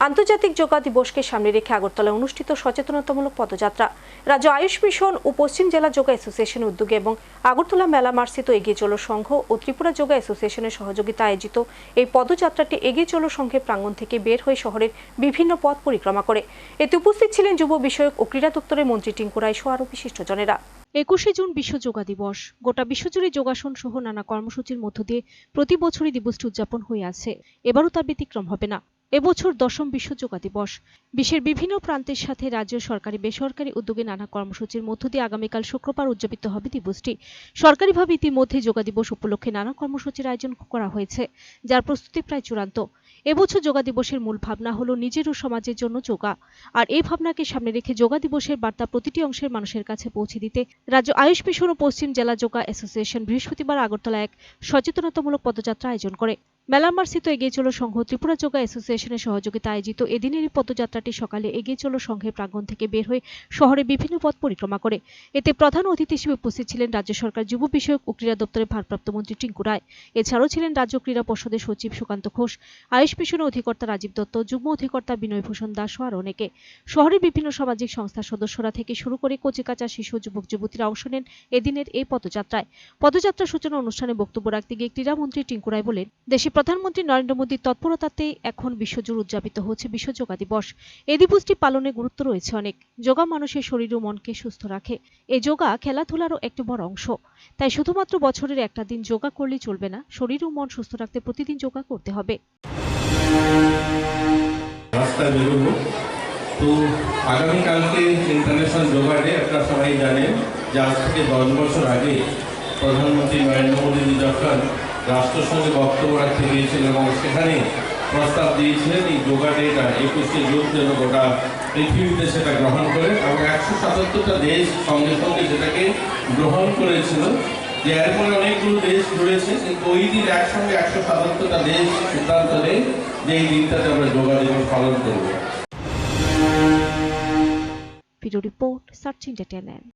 আন্তর্জাতিক যোগা দিবসকে সামনে রেখে আগরতলায় অনুষ্ঠিত সচেতনতামূলক পদযাত্রা। রাজ্য আয়ুষ মিশন ও পশ্চিম জেলা যোগা অ্যাসোসিয়েশনের উদ্যোগে এবং আগরতলা মেলা মার্সিত এগিয়ে চলো সংঘ ও ত্রিপুরা যোগা অ্যাসোসিয়েশনের সহযোগিতা আয়োজিত এই পদযাত্রাটি এগিয়ে চলো সংঘের প্রাঙ্গণ থেকে বের হয়ে শহরের বিভিন্ন পথ পরিক্রমা করে। এতে উপস্থিত ছিলেন যুব বিষয়ক ও ক্রীড়া দপ্তরের মন্ত্রী টিঙ্কু রায় সহ আরও বিশিষ্টজনেরা। একুশে জুন বিশ্ব যোগা দিবস। গোটা বিশ্বজুড়ে যোগাসন সহ নানা কর্মসূচির মধ্য দিয়ে প্রতি বছরই দিবসটি উদযাপন হয়ে আছে। এবারও তার ব্যতিক্রম হবে না। এবছর দশম বিশ্ব যোগা দিবস। বিশ্বের বিভিন্ন প্রান্তের সাথে রাজ্য সরকারি, বেসরকারি উদ্যোগে নানা কর্মসূচির মধ্য দিয়ে আগামীকাল শুক্রবার উদযাপিত হবে দিবসটি। সরকারিভাবে ইতিমধ্যে যোগা দিবস উপলক্ষে নানা কর্মসূচির আয়োজন করা হয়েছে, যার প্রস্তুতি প্রায় চূড়ান্ত। এবছর যোগা দিবসের মূল ভাবনা হলো নিজের ও সমাজের জন্য যোগা। আর এই ভাবনাকে সামনে রেখে যোগা দিবসের বার্তা প্রতিটি অংশের মানুষের কাছে পৌঁছে দিতে রাজ্য আয়ুষ মিশন ও পশ্চিম জেলা যোগা অ্যাসোসিয়েশন বৃহস্পতিবার আগরতলা এক সচেতনতামূলক পদযাত্রা আয়োজন করে। মেলামার্সিত এগিয়ে চলো সংঘ, ত্রিপুরা যোগা অ্যাসোসিয়েশনের সহযোগিতা আয়োজিত এদিনের পদযাত্রাটি সকালে এগিয়ে চলো সংঘের প্রাঙ্গণ থেকে বের হয়ে শহরে বিভিন্ন পথ পরিক্রমা করে। এতে প্রধান অতিথি হিসেবে উপস্থিত ছিলেন রাজ্য সরকার যুব বিষয়ক ও ক্রীড়া দপ্তরের ভারপ্রাপ্ত মন্ত্রী টিঙ্কু রায়। এছাড়াও ছিলেন রাজ্য ক্রীড়া পর্ষদের সচিব সুকান্ত ঘোষ, আয়ুষ মিশনের অধিকর্তা রাজীব দত্ত, যুগ্ম অধিকর্তা বিনয় ভূষণ দাস ও আর অনেকে। শহরের বিভিন্ন সামাজিক সংস্থার সদস্যরা থেকে শুরু করে কচিকাচা শিশু যুবক যুবতীরা অংশ নেন এদিনের এই পদযাত্রায়। পদযাত্রা সূচনা অনুষ্ঠানে বক্তব্য রাখতে গিয়ে ক্রীড়ামন্ত্রী টিঙ্কু রায় বলেন, দেশে প্রধানমন্ত্রী নরেন্দ্র মোদীর তৎপরতাতে এখন বিশ্বজুড়ে উদযাপিত হচ্ছে বিশ্ব যোগা দিবস। এই দিবসটি পালনে গুরুত্ব রয়েছে অনেক। যোগা মানুষের শরীর ও মনকে সুস্থ রাখে। এই যোগা খেলাধুলারও একটি বড় অংশ। তাই শুধুমাত্র বছরের একটা দিন যোগা করলেই চলবে না, শরীর ও মন সুস্থ রাখতে প্রতিদিন যোগা করতে হবে। তো আগামীকালকে ইন্টারন্যাশনাল যোগা ডে আপনারা সবাই জানেন যে আজ থেকে দশ বছর আগে প্রধানমন্ত্রী নরেন্দ্র মোদী যখন রাষ্ট্রসংঘে বক্তব্য রাখতে গিয়েছিলেন এবং সেখানে প্রস্তাব দিয়েছিলেন, এই যোগা ডেটা, একুশে জুন যেন গোটা পৃথিবীতে সেটা গ্রহণ করে এবং একশো সাতাত্তরটা দেশ সঙ্গে সঙ্গে সেটাকে গ্রহণ করেছিল। যে এরপরে অনেকগুলো দেশ জুড়েছে, কিন্তু ওই দিন একসঙ্গে একশো সাতাত্তরটা দেশ সিদ্ধান্ত নেয় যে এই দিনটাতে আমরা যোগা দিবস পালন করব। Report, search entertainment